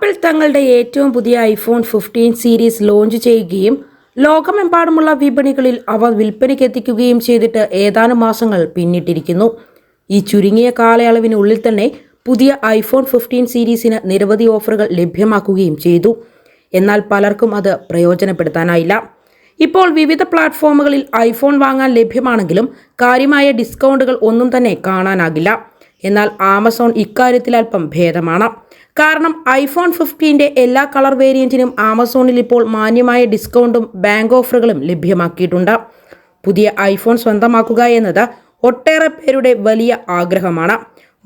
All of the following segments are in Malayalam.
ആപ്പിൾ തങ്ങളുടെ ഏറ്റവും പുതിയ ഐഫോൺ ഫിഫ്റ്റീൻ സീരീസ് ലോഞ്ച് ചെയ്യുകയും ലോകമെമ്പാടുമുള്ള വിപണികളിൽ അവ വിൽപ്പനയ്ക്ക് എത്തിക്കുകയും ചെയ്തിട്ട് ഏതാനും മാസങ്ങൾ പിന്നിട്ടിരിക്കുന്നു. ഈ ചുരുങ്ങിയ കാലയളവിനുള്ളിൽ തന്നെ പുതിയ ഐഫോൺ ഫിഫ്റ്റീൻ സീരീസിന് നിരവധി ഓഫറുകൾ ലഭ്യമാക്കുകയും ചെയ്തു. എന്നാൽ പലർക്കും അത് പ്രയോജനപ്പെടുത്താനായില്ല. ഇപ്പോൾ വിവിധ പ്ലാറ്റ്ഫോമുകളിൽ ഐഫോൺ വാങ്ങാൻ ലഭ്യമാണെങ്കിലും കാര്യമായ ഡിസ്കൗണ്ടുകൾ ഒന്നും തന്നെ കാണാനാകില്ല. എന്നാൽ ആമസോൺ ഇക്കാര്യത്തിൽ അല്പം ഭേദമാണ്. കാരണം ഐഫോൺ ഫിഫ്റ്റീന്റെ എല്ലാ കളർ വേരിയന്റിനും ആമസോണിൽ ഇപ്പോൾ മാന്യമായ ഡിസ്കൗണ്ടും ബാങ്ക് ഓഫറുകളും ലഭ്യമാക്കിയിട്ടുണ്ട്. പുതിയ ഐഫോൺ സ്വന്തമാക്കുക എന്നത് ഒട്ടേറെ പേരുടെ വലിയ ആഗ്രഹമാണ്.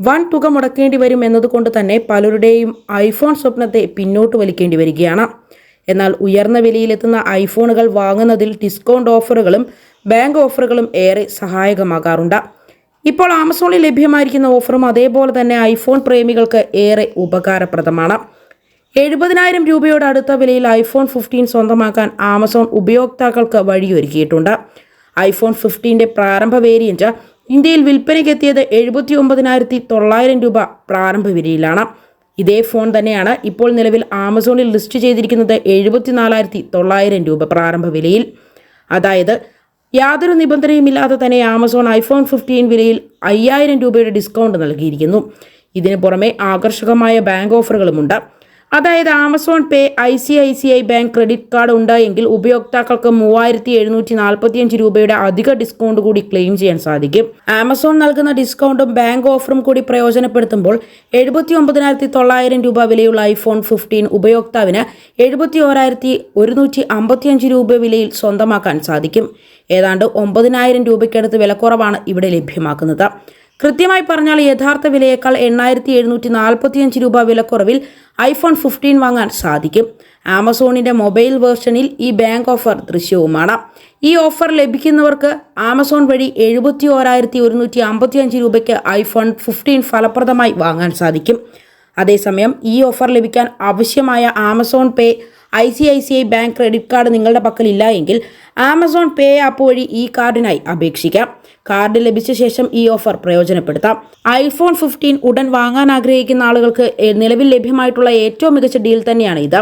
വൻ തുക മുടക്കേണ്ടി വരും എന്നതുകൊണ്ട് തന്നെ പലരുടെയും ഐഫോൺ സ്വപ്നത്തെ പിന്നോട്ട് വലിക്കേണ്ടി വരികയാണ്. എന്നാൽ ഉയർന്ന വിലയിലെത്തുന്ന ഐഫോണുകൾ വാങ്ങുന്നതിൽ ഡിസ്കൗണ്ട് ഓഫറുകളും ബാങ്ക് ഓഫറുകളും ഏറെ സഹായകമാകാറുണ്ട്. ഇപ്പോൾ ആമസോണിൽ ലഭ്യമായിരിക്കുന്ന ഓഫറും അതേപോലെ തന്നെ ഐഫോൺ പ്രേമികൾക്ക് ഏറെ ഉപകാരപ്രദമാണ്. എഴുപതിനായിരം രൂപയോട് അടുത്ത വിലയിൽ ഐഫോൺ ഫിഫ്റ്റീൻ സ്വന്തമാക്കാൻ ആമസോൺ ഉപയോക്താക്കൾക്ക് വഴിയൊരുക്കിയിട്ടുണ്ട്. ഐഫോൺ ഫിഫ്റ്റീന്റെ പ്രാരംഭ വേരിയന്റ് ഇന്ത്യയിൽ വിൽപ്പനയ്ക്കെത്തിയത് എഴുപത്തി ഒമ്പതിനായിരത്തി തൊള്ളായിരം രൂപ പ്രാരംഭ വിലയിലാണ്. ഇതേ ഫോൺ തന്നെയാണ് ഇപ്പോൾ നിലവിൽ ആമസോണിൽ ലിസ്റ്റ് ചെയ്തിരിക്കുന്നത് എഴുപത്തിനാലായിരത്തി തൊള്ളായിരം രൂപ പ്രാരംഭ വിലയിൽ. അതായത് യാതൊരു നിബന്ധനയുമില്ലാതെ തന്നെ ആമസോൺ ഐഫോൺ ഫിഫ്റ്റീൻ വിലയിൽ അയ്യായിരം രൂപയുടെ ഡിസ്കൗണ്ട് നൽകിയിരിക്കുന്നു. ഇതിന് പുറമെ ആകർഷകമായ ബാങ്ക് ഓഫറുകളുമുണ്ട് അതായത് Amazon pay I C I C I bank credit card ഉണ്ട് ഉപയോക്താക്കൾക്ക് മൂവായിരത്തി എഴുന്നൂറ്റി നാൽപ്പത്തിയഞ്ച് രൂപയുടെ അധിക ഡിസ്കൗണ്ട് കൂടി ക്ലെയിം ചെയ്യാൻ സാധിക്കും. ആമസോൺ നൽകുന്ന ഡിസ്കൗണ്ടും ബാങ്ക് ഓഫറും കൂടി പ്രയോജനപ്പെടുത്തുമ്പോൾ എഴുപത്തി ഒമ്പതിനായിരത്തി തൊള്ളായിരം രൂപ വിലയുള്ള ഐഫോൺ ഫിഫ്റ്റീൻ ഉപയോക്താവിന് എഴുപത്തി ഓരായിരത്തി ഒരുന്നൂറ്റി അമ്പത്തിയഞ്ച് രൂപ വിലയിൽ സ്വന്തമാക്കാൻ സാധിക്കും. ഏതാണ്ട് ഒമ്പതിനായിരം രൂപയ്ക്കടുത്ത് വിലക്കുറവാണ് ഇവിടെ ലഭ്യമാക്കുന്നത്. കൃത്യമായി പറഞ്ഞാൽ യഥാർത്ഥ വിലയേക്കാൾ എണ്ണായിരത്തി എഴുന്നൂറ്റി നാൽപ്പത്തിയഞ്ച് രൂപ വിലക്കുറവിൽ ഐഫോൺ ഫിഫ്റ്റീൻ വാങ്ങാൻ സാധിക്കും. ആമസോണിന്റെ മൊബൈൽ വേർഷനിൽ ഈ ബാങ്ക് ഓഫർ ദൃശ്യവുമാണ്. ഈ ഓഫർ ലഭിക്കുന്നവർക്ക് ആമസോൺ വഴി എഴുപത്തി ഓരായിരത്തി ഒരുന്നൂറ്റി അമ്പത്തിയഞ്ച് രൂപയ്ക്ക് ഐഫോൺ ഫിഫ്റ്റീൻ ഫലപ്രദമായി വാങ്ങാൻ സാധിക്കും. അതേസമയം ഈ ഓഫർ ലഭിക്കാൻ ആവശ്യമായ Amazon pay I C I C I bank credit card നിങ്ങളുടെ പക്കലില്ല എങ്കിൽ ആമസോൺ പേ ആപ്പ് വഴി ഈ കാർഡിനായി അപേക്ഷിക്കാം. കാർഡ് ലഭിച്ച ശേഷം ഈ ഓഫർ പ്രയോജനപ്പെടുത്താം. ഐഫോൺ ഫിഫ്റ്റീൻ ഉടൻ വാങ്ങാൻ ആഗ്രഹിക്കുന്ന ആളുകൾക്ക് നിലവിൽ ലഭ്യമായിട്ടുള്ള ഏറ്റവും മികച്ച ഡീൽ തന്നെയാണ് ഇത്.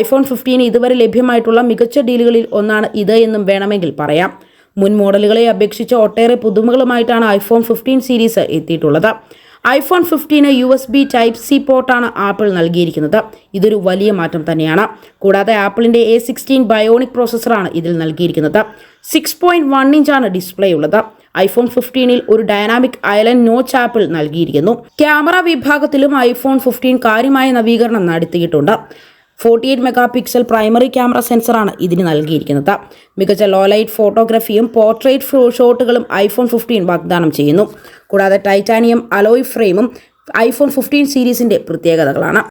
ഐഫോൺ ഫിഫ്റ്റീൻ ഇതുവരെ ലഭ്യമായിട്ടുള്ള മികച്ച ഡീലുകളിൽ ഒന്നാണ് ഇത് എന്നും വേണമെങ്കിൽ പറയാം. മുൻ മോഡലുകളെ അപേക്ഷിച്ച് ഒട്ടേറെ പുതുമകളുമായിട്ടാണ് ഐഫോൺ ഫിഫ്റ്റീൻ സീരീസ് എത്തിയിട്ടുള്ളത്. IPhone fifteen U S B type C പോർട്ടാണ് Apple നൽകിയിരിക്കുന്നത്. ഇതൊരു വലിയ മാറ്റം തന്നെയാണ്. കൂടാതെ ആപ്പിളിന്റെ എ സിക്സ്റ്റീൻ ബയോണിക് പ്രോസസ്സറാണ് ഇതിൽ നൽകിയിരിക്കുന്നത്. സിക്സ് പോയിന്റ് വൺ ഇഞ്ചാണ് ഡിസ്പ്ലേ ഉള്ളത്. ഐഫോൺ ഫിഫ്റ്റീനിൽ ഒരു ഡയനാമിക് ഐലൻഡ് നോ ചാപ്പിൾ നൽകിയിരിക്കുന്നു. ക്യാമറ വിഭാഗത്തിലും ഐഫോൺ ഫിഫ്റ്റീൻ കാര്യമായ നവീകരണം നടത്തിയിട്ടുണ്ട്. Forty eight mega pixel primary camera സെൻസറാണ് ഇതിന് നൽകിയിരിക്കുന്നത്. മികച്ച ലോ ലൈറ്റ് ഫോട്ടോഗ്രാഫിയും പോർട്രേറ്റ് ഷോട്ടുകളും ഐഫോൺ ഫിഫ്റ്റീൻ വാഗ്ദാനം ചെയ്യുന്നു. കൂടാതെ ടൈറ്റാനിയം അലോയ് ഫ്രെയിമും ഐഫോൺ ഫിഫ്റ്റീൻ സീരീസിന്റെ പ്രത്യേകതകളാണ്.